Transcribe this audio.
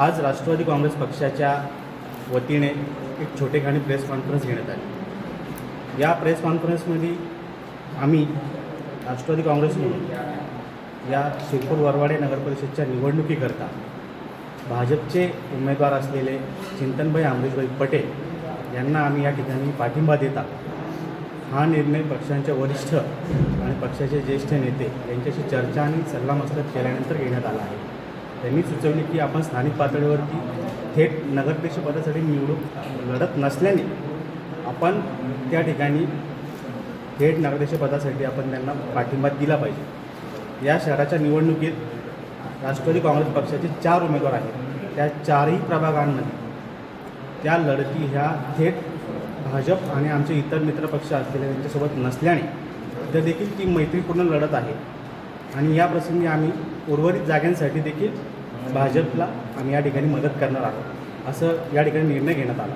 आज राष्ट्रवादी काँग्रेस पक्षाच्या वतीने एक छोटेखानी प्रेस कॉन्फरन्स घेण्यात आली. या प्रेस कॉन्फरन्समध्ये आम्ही राष्ट्रवादी काँग्रेस म्हणून या शिरपूर वरवाडे नगरपरिषदच्या निवडणुकीकरता भाजपचे उमेदवार असलेले चिंतनभाई अमरीशभाई पटेल यांना आम्ही या ठिकाणी पाठिंबा देता. हा निर्णय पक्षांच्या वरिष्ठ आणि पक्षाचे ज्येष्ठ नेते यांच्याशी चर्चा आणि सल्लामसलत केल्यानंतर घेण्यात आला आहे. त्यांनी सुचवले की आपण स्थानिक पातळीवरती थेट नगराध्यक्षपदासाठी निवडून लढत नसल्याने आपण त्या ठिकाणी थेट नगराध्यक्षपदासाठी आपण त्यांना पाठिंबा दिला पाहिजे. या शहराच्या निवडणुकीत राष्ट्रवादी काँग्रेस पक्षाचे चार उमेदवार आहेत. त्या चारही प्रभागांमध्ये त्या लढती ह्या थेट भाजप आणि आमचे इतर मित्रपक्ष असलेले त्यांच्यासोबत नसल्याने तर देखील ती मैत्रीपूर्ण लढत आहे. आणि या प्रसंगी आम्ही उर्वरित जागांसाठी देखील भाजपला आम्ही या ठिकाणी मदत करणार आहोत. असं या ठिकाणी निर्णय घेण्यात आला.